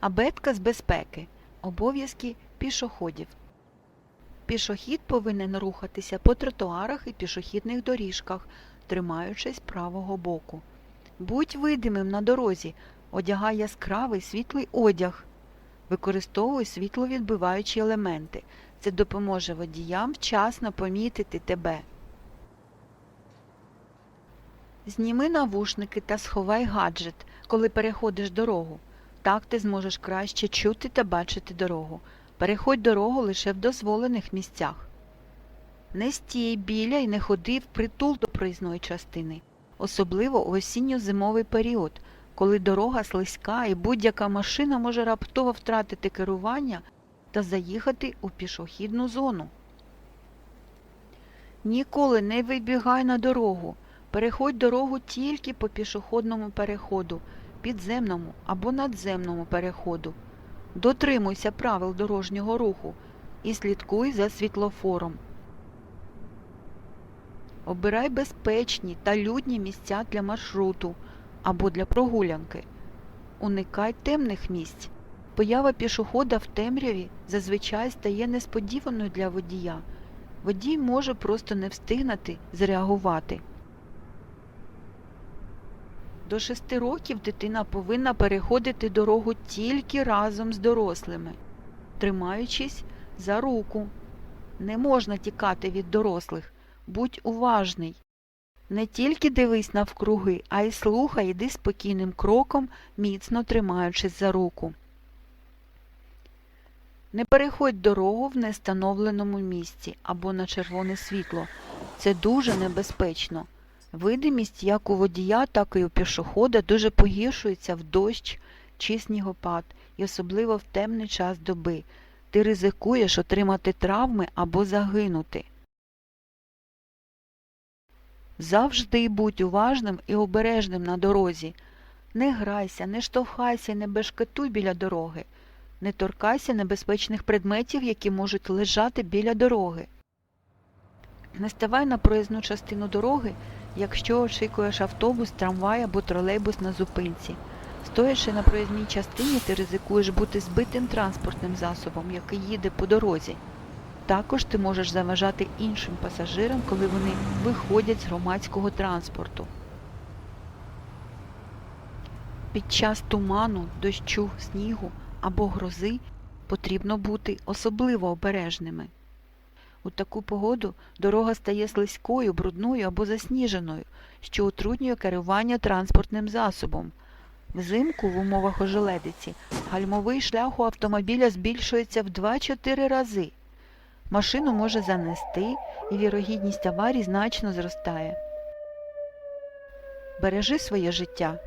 Абетка з безпеки. Обов'язки пішоходів. Пішохід повинен рухатися по тротуарах і пішохідних доріжках, тримаючись правого боку. Будь видимим на дорозі, одягай яскравий світлий одяг. Використовуй світловідбиваючі елементи. Це допоможе водіям вчасно помітити тебе. Зніми навушники та сховай гаджет, коли переходиш дорогу. Так ти зможеш краще чути та бачити дорогу. Переходь дорогу лише в дозволених місцях. Не стій біля і не ходи впритул до проїзної частини, особливо у осінньо-зимовий період, коли дорога слизька і будь-яка машина може раптово втратити керування та заїхати у пішохідну зону. Ніколи не вибігай на дорогу. Переходь дорогу тільки по пішохідному переходу, підземному або надземному переходу. Дотримуйся правил дорожнього руху і слідкуй за світлофором. Обирай безпечні та людні місця для маршруту або для прогулянки. Уникай темних місць. Поява пішохода в темряві зазвичай стає несподіваною для водія. Водій може просто не встигнути зреагувати. До шести років дитина повинна переходити дорогу тільки разом з дорослими, тримаючись за руку. Не можна тікати від дорослих. Будь уважний. Не тільки дивись навкруги, а й слухай, іди спокійним кроком, міцно тримаючись за руку. Не переходь дорогу в нестановленому місці або на червоне світло. Це дуже небезпечно. Видимість як у водія, так і у пішохода дуже погіршується в дощ чи снігопад, і особливо в темний час доби. Ти ризикуєш отримати травми або загинути. Завжди будь уважним і обережним на дорозі. Не грайся, не штовхайся не бешкетуй біля дороги. Не торкайся небезпечних предметів, які можуть лежати біля дороги. Не ставай на проїзну частину дороги, якщо очікуєш автобус, трамвай або тролейбус на зупинці. Стоячи на проїзній частині, ти ризикуєш бути збитим транспортним засобом, який їде по дорозі. Також ти можеш заважати іншим пасажирам, коли вони виходять з громадського транспорту. Під час туману, дощу, снігу або грози потрібно бути особливо обережними. У таку погоду дорога стає слизькою, брудною або засніженою, що утруднює керування транспортним засобом. Взимку в умовах ожеледиці гальмовий шлях у автомобіля збільшується в 2-4 рази. Машину може занести і вірогідність аварій значно зростає. Бережи своє життя